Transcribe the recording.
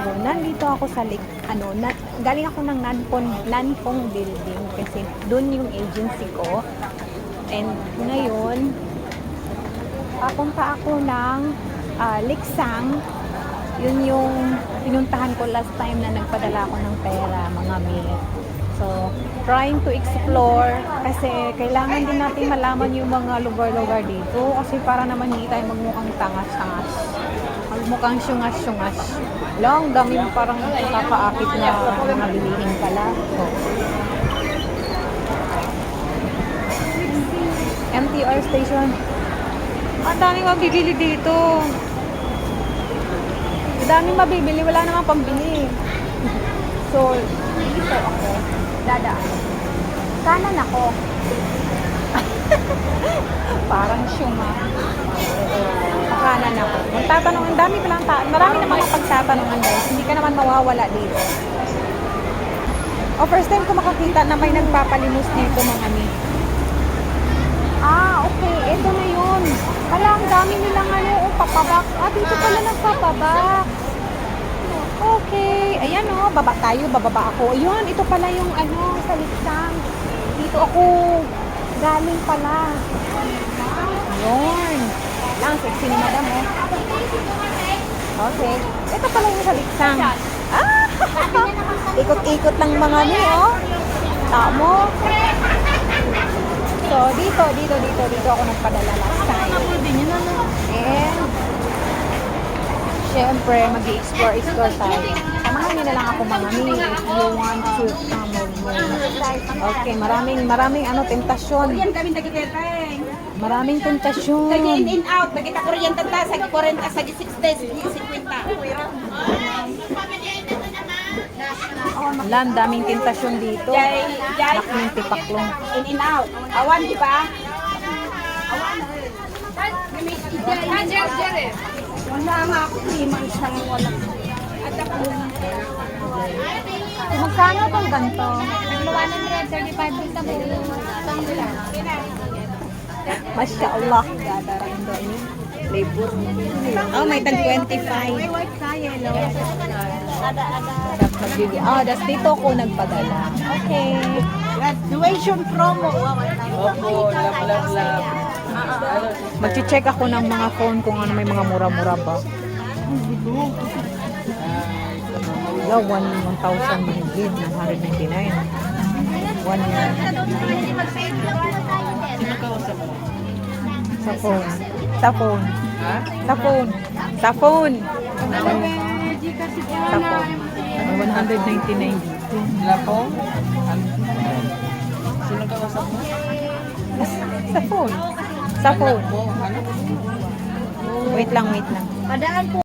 So, nandito ako sa lake, ano, na, galing ako ng Nanpong, Nanpong building kasi doon yung agency ko. And ngayon, papunta ako ng ah, Liksang. Yun yung pinuntahan ko last time na nagpadala ako ng pera, mga mate. So, trying to explore kasi kailangan din natin malaman yung mga lugar-lugar dito kasi para naman hindi tayo magmukhang tangas-tangas. Magmukhang syungas-syungas. Long, dami parang nakakaakit na mga pala. So, MTR station. Ang daming mabibili dito. Ang daming mabibili, wala namang pambili. So, dito ako. Dadaan. Kanan ako. Parang syuma. Kanan ako. Magtatanong, ang dami palang ta marami naman ang pagtatanungan guys. Hindi ka naman mawawala dito. O, first time ko makakita na may nagpapalimos dito mga mi. Ah, okay. Ito na yun. Wala, ang dami nilang ano, oh, papabak. Ah, dito pala nagpapabak. Okay. Ayan oh, baba tayo, bababa ako. Ayun, ito pala yung ano, sa Liksang. Dito ako galing pala. Ayun. Lang, sexy ni madam oh. Okay. Ito pala yung sa Liksang. Ah! Ikot-ikot ng mga ni, oh. Tamo. So, dito, dito, dito, dito ako nagpadala last time. And, syempre, mag-i-explore, explore tayo. Samahan niyo na lang ako mga mi if you want to come. Okay, maraming, maraming ano, tentasyon. Yan kami nagkikiteng. Maraming tentasyon. Nag in in out, nagkita kuryente ta sa 40 sa 6 days, 50. Wala, ang daming tentasyon dito. Jay, jay, Nakling tipaklong. in in out. Awan di ba? Wala nga ako 3 months nang wala. At ako, Magkano tong ganito? Nagluwa ng 135 din sa buo. Masya Allah. Dadarain doon yun. Labor. Oh, may tag 25. white ka, yellow. Ah, das dito ko nagpadala. Okay. Graduation promo. Mag-check ako ng mga phone kung ano may mga mura-mura ba. Wala, 1,000 mahigit, 199. 1 yan. Sa phone. Sa phone. Sa phone. Sa phone. Sa phone. 199 dito. Lapong? Sino ka usap mo? Sa phone. Sa phone. Ano? Wait lang, wait lang. Padaan po